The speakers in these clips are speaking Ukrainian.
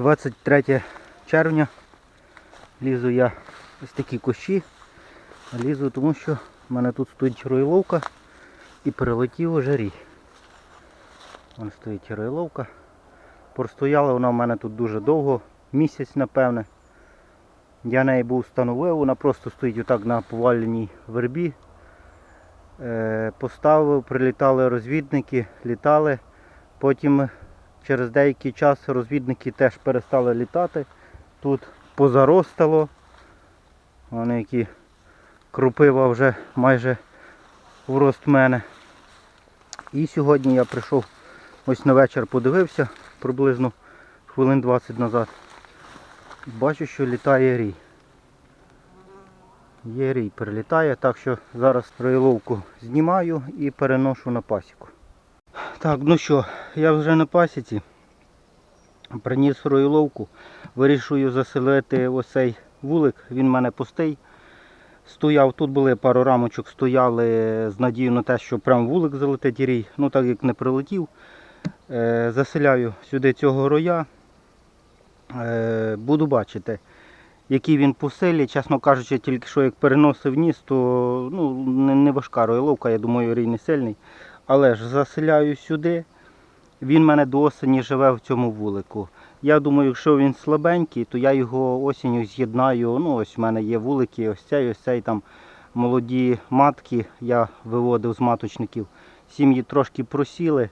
23 червня. Лізу я ось такі кущі. Лізу, тому що в мене тут стоїть ройловка і прилетів уже рій. Вон стоїть ройловка. Простояла вона в мене тут дуже довго, місяць напевне. Я неї був встановив, вона просто стоїть отак на поваленій вербі. Е, поставив, прилітали розвідники, літали. Потім через деякий час розвідники теж перестали літати. Тут позаростало. Вони які крупива вже майже в рост мене. І сьогодні я прийшов ось на вечір подивився приблизно хвилин 20 назад. Бачу, що літає рій. Є рій перелітає, так що зараз ройловку знімаю і переношу на пасіку. Так, ну що, я вже на пасіці. Приніс ройловку. Вирішую заселити ось цей вулик, він в мене пустий. Стояв, тут були пару рамочок, стояли з надією на те, що прям вулик залетить рій. Ну так як не прилетів. Е, заселяю сюди цього роя. Е, буду бачити, який він по силі. Чесно кажучи, тільки що як переносив ніс, то ну, не, важка ройловка, я думаю, рій не сильний. Але ж заселяю сюди. Він мене до осені живе в цьому вулику. Я думаю, якщо він слабенький, то я його осінню з'єднаю. Ну, ось в мене є вулики, ось цей, ось цей там молоді матки я виводив з маточників. Сім'ї трошки просіли.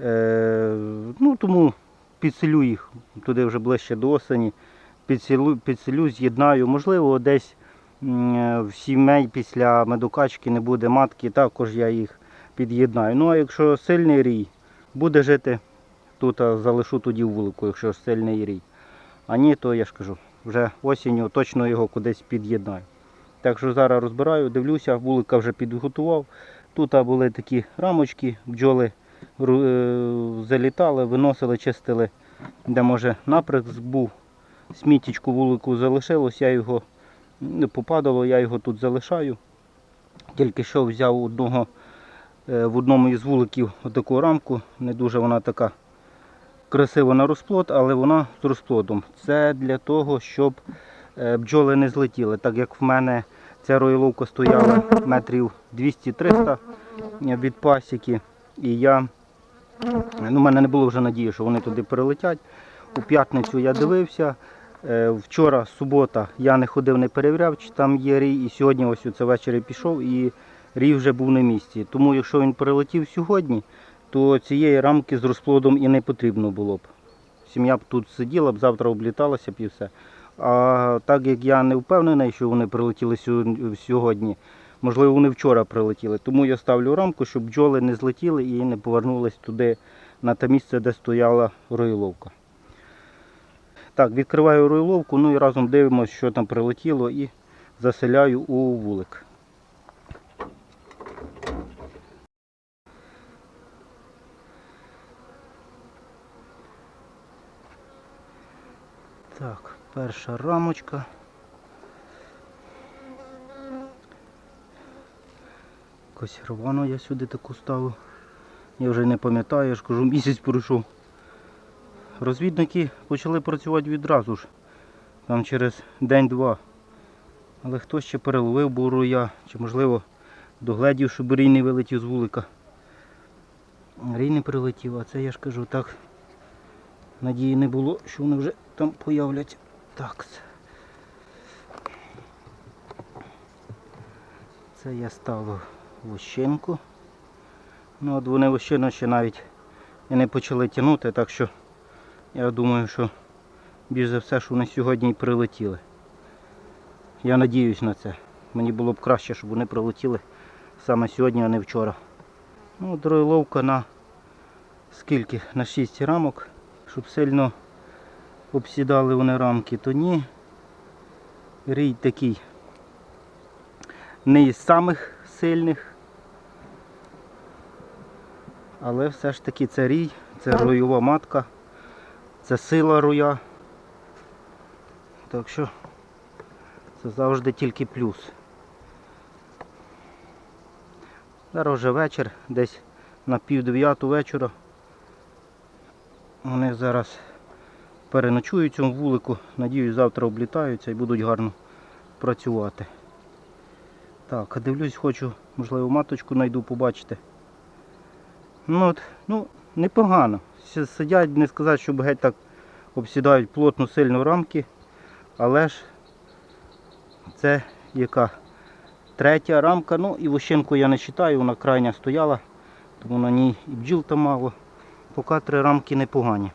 Е, ну, тому підселю їх туди вже ближче до осені. Підселю, підселю з'єднаю. Можливо, десь в сімей після медокачки не буде матки, також я їх під'єднаю. Ну а якщо сильний рій, буде жити тут, а залишу тоді вулику, якщо сильний рій. А ні, то я ж кажу, вже осінню точно його кудись під'єднаю. Так що зараз розбираю, дивлюся, вулика вже підготував. Тут були такі рамочки, бджоли е, залітали, виносили, чистили, де може наприск був. Смітічку вулику залишилось, я його не попадало, я його тут залишаю. Тільки що взяв одного в одному із вуликів отаку рамку. Не дуже вона така красива на розплод, але вона з розплодом. Це для того, щоб е, бджоли не злетіли. Так як в мене ця роїловка стояла метрів 200-300 від пасіки. І я, ну, в мене не було вже надії, що вони туди прилетять. У п'ятницю я дивився. Е, Вчора, субота, я не ходив, не перевіряв, чи там є рій. І сьогодні ось це ввечері пішов і рій вже був на місці. Тому якщо він прилетів сьогодні, то цієї рамки з розплодом і не потрібно було б. Сім'я б тут сиділа б, завтра обліталася б і все. А так як я не впевнений, що вони прилетіли сьогодні, можливо, вони вчора прилетіли. Тому я ставлю рамку, щоб бджоли не злетіли і не повернулись туди на те місце, де стояла роїловка. Так, відкриваю роїловку, ну і разом дивимося, що там прилетіло, і заселяю у вулик. Так, перша рамочка. Якось рвану я сюди таку ставив. Я вже не пам'ятаю, я ж кажу, місяць пройшов. Розвідники почали працювати відразу ж, там через день-два. Але хто ще переловив буруя, чи можливо догледів, щоб рій не вилетів з вулика. Рій не прилетів, а це я ж кажу так. Надії не було, що вони вже там появляться. Так. це. Я ставив вощинку. Ну от вони вощину ще навіть і не почали тягнути, так що я думаю, що більш за все, що вони сьогодні і прилетіли. Я надіюсь на це. Мені було б краще, щоб вони прилетіли саме сьогодні, а не вчора. Ну, дройловка на скільки? На 6 рамок, щоб сильно обсідали вони рамки, то ні. Рій такий не із самих сильних. Але все ж таки це рій, це роєва матка, це сила роя. Так що це завжди тільки плюс. Зараз вже вечір, десь на пів дев'яту вечора. Вони зараз переночую цьому вулику. Надіюсь, завтра облітаються і будуть гарно працювати. Так, дивлюсь, хочу, можливо, маточку знайду побачити. Ну, от, ну, непогано. Сидять, не сказати, щоб геть так обсідають плотно сильно рамки, але ж це яка третя рамка. Ну і вощинку я не вважаю, вона крайня стояла, тому на ній і бджіл там мало. Поки три рамки непогані.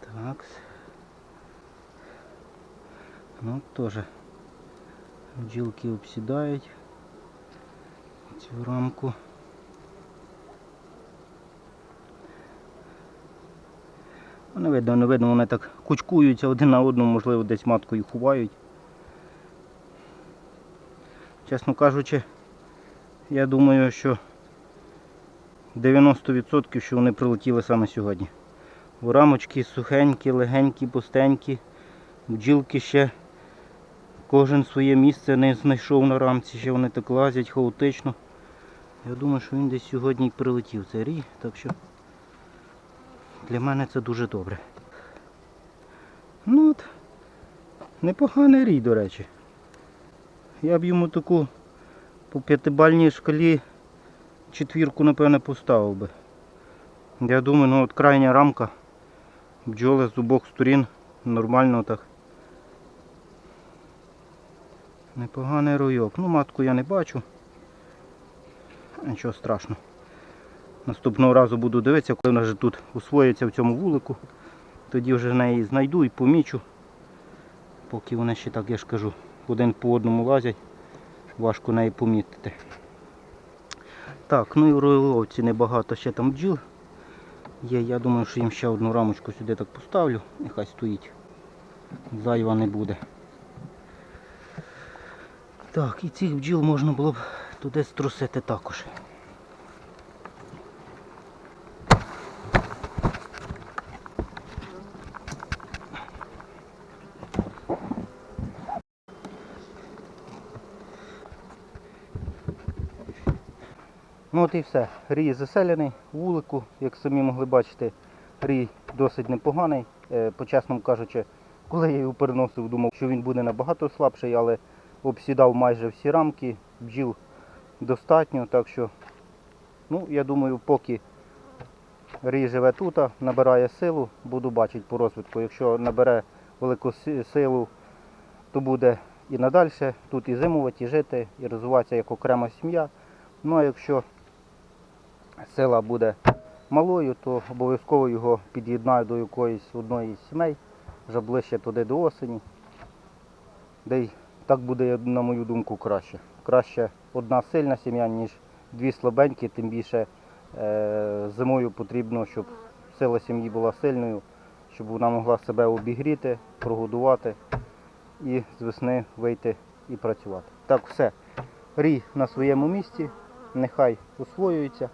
Так. Ну, теж бджілки обсідають цю рамку. Ну, Не видно, не видно, вони так кучкуються один на одному, можливо, десь маткою ховають. Чесно кажучи, я думаю, що 90% що вони прилетіли саме сьогодні. Бо рамочки сухенькі, легенькі, пустенькі. Бджілки ще кожен своє місце не знайшов на рамці, ще вони так лазять хаотично. Я думаю, що він десь сьогодні й прилетів цей рій, так що для мене це дуже добре. Ну от, непоганий рій, до речі. Я б йому таку по п'ятибальній шкалі четвірку, напевне, поставив би. Я думаю, ну от крайня рамка, бджоли з обох сторін, нормально так. Непоганий руйок. Ну, матку я не бачу. Нічого страшного. Наступного разу буду дивитися, коли вона вже тут усвоїться в цьому вулику. Тоді вже неї знайду і помічу. Поки вони ще так, я ж кажу, один по одному лазять, важко неї помітити. Так, ну і в ройловці небагато ще там бджіл. Є, я думаю, що їм ще одну рамочку сюди так поставлю, нехай стоїть. Зайва не буде. Так, і цих бджіл можна було б туди струсити також. Ну от і все. Рій заселений, вулику, як самі могли бачити, рій досить непоганий. Е, По-чесному кажучи, коли я його переносив, думав, що він буде набагато слабший, але обсідав майже всі рамки, бджіл достатньо, так що, ну, я думаю, поки рій живе тут, набирає силу, буду бачити по розвитку. Якщо набере велику силу, то буде і надалі тут і зимувати, і жити, і розвиватися як окрема сім'я. Ну а якщо сила буде малою, то обов'язково його під'єднаю до якоїсь одної з сімей, вже ближче туди до осені. Де й так буде, на мою думку, краще. Краще одна сильна сім'я, ніж дві слабенькі, тим більше е, зимою потрібно, щоб сила сім'ї була сильною, щоб вона могла себе обігріти, прогодувати і з весни вийти і працювати. Так, все. Рій на своєму місці, нехай освоюється.